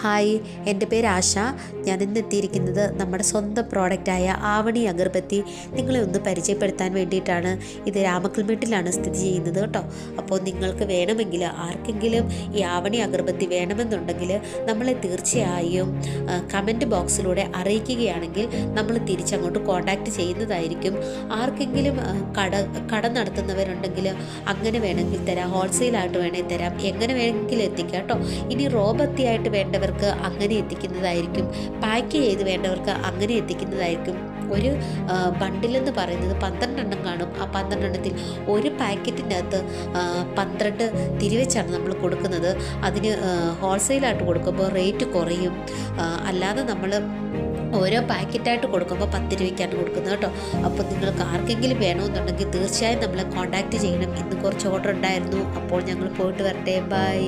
Hi എന്റെ പേര് ആശ. ഞാൻ ഇന്ന് എത്തിയിരിക്കുന്നത് നമ്മുടെ സ്വന്തം പ്രോഡക്റ്റായ ആവണി അഗർബത്തി. നിങ്ങളെ ഒന്ന് പരിചയപ്പെടുത്താൻ വേണ്ടിയിട്ടാണ് ഇത് രാമക്കൽമേട്ടിലാണ് സ്ഥിതി ചെയ്യുന്നത് കേട്ടോ. അപ്പോൾ നിങ്ങൾക്ക് വേണമെങ്കിൽ ആർക്കെങ്കിലും ഈ ആവണി അഗർബത്തി വേണമെന്നുണ്ടെങ്കിൽ നമ്മളെ തീർച്ചയായും കമന്റ് ബോക്സിലൂടെ അറിയിക്കുകയാണെങ്കിൽ നമ്മൾ തിരിച്ചങ്ങോട്ട് കോൺടാക്റ്റ് ചെയ്യുന്നതായിരിക്കും. ആർക്കെങ്കിലും കട കട നടത്തുന്നവരുണ്ടെങ്കിൽ അങ്ങനെ വേണമെങ്കിൽ തരാം. ഹോൾസെയിലായിട്ട് വേണമെങ്കിൽ തരാം. എങ്ങനെ വേണമെങ്കിലും എത്തിക്കാം കേട്ടോ. ഇനി റോബത്തിയായിട്ട് വേണ്ടവർക്ക് അങ്ങനെ എത്തിക്കുന്നതായിരിക്കും. പാക്ക് ചെയ്ത് വേണ്ടവർക്ക് അങ്ങനെ എത്തിക്കുന്നതായിരിക്കും. ഒരു ബണ്ടിലെന്ന് പറയുന്നത് പന്ത്രണ്ടെണ്ണം കാണും. ആ പന്ത്രണ്ടെണ്ണത്തിൽ ഒരു പാക്കറ്റിനകത്ത് പന്ത്രണ്ട് തിരിവെച്ചാണ് നമ്മൾ കൊടുക്കുന്നത്. അതിന് ഹോൾസെയിലായിട്ട് കൊടുക്കുമ്പോൾ റേറ്റ് കുറയും. അല്ലാതെ നമ്മൾ ഓരോ പാക്കറ്റായിട്ട് കൊടുക്കുമ്പോൾ പത്ത് രൂപയ്ക്കാണ് കൊടുക്കുന്നത് കേട്ടോ. അപ്പോൾ നിങ്ങൾക്ക് ആർക്കെങ്കിലും വേണമെന്നുണ്ടെങ്കിൽ തീർച്ചയായും നമ്മളെ കോൺടാക്റ്റ് ചെയ്യണം. ഇന്ന് കുറച്ച് ഓർഡർ ഉണ്ടായിരുന്നു. അപ്പോൾ ഞങ്ങൾ പോയിട്ട് വരട്ടെ. ബൈ.